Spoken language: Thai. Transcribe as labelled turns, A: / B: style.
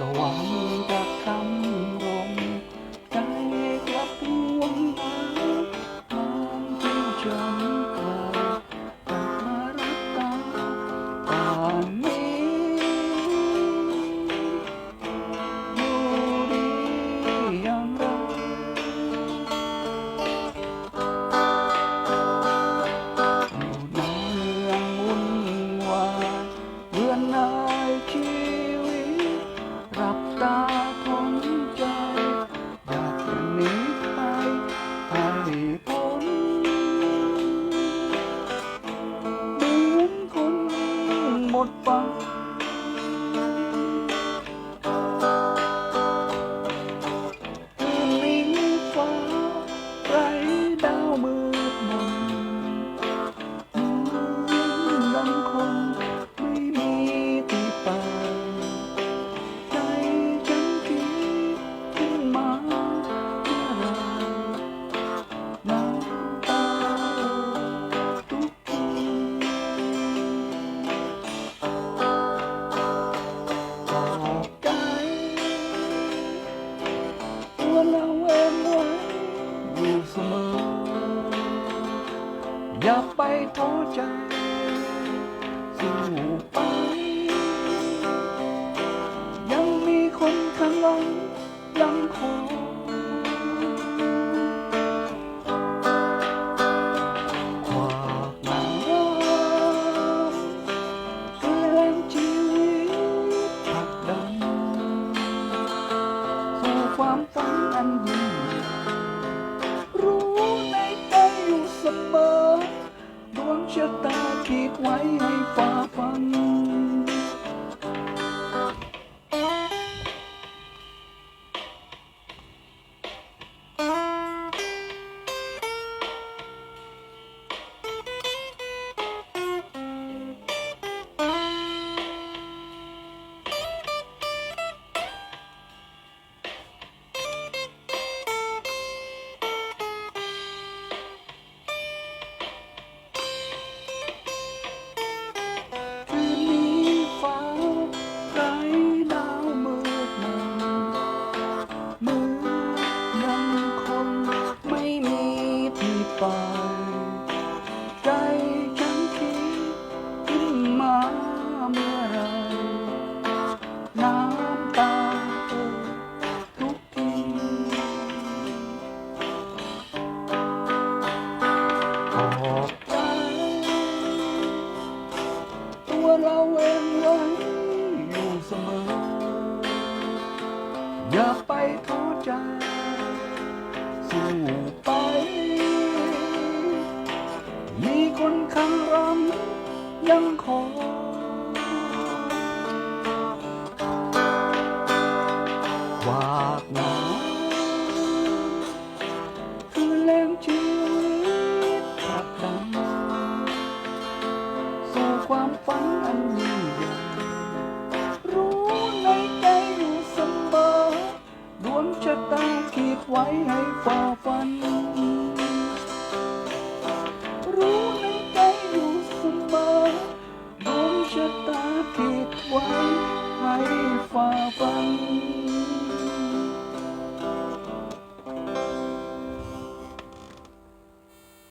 A: ระวังจากคำรมใจกลับวนหาความจริงจน 方 อย่าไปท้อใจสู่ไป ยังมีคนข้างหลังยังคง you thought keep my life on. เราเองไว้อยู่เสมอ อย่าไปท้อใจ สู้ไป มีคนคำรำยังขอ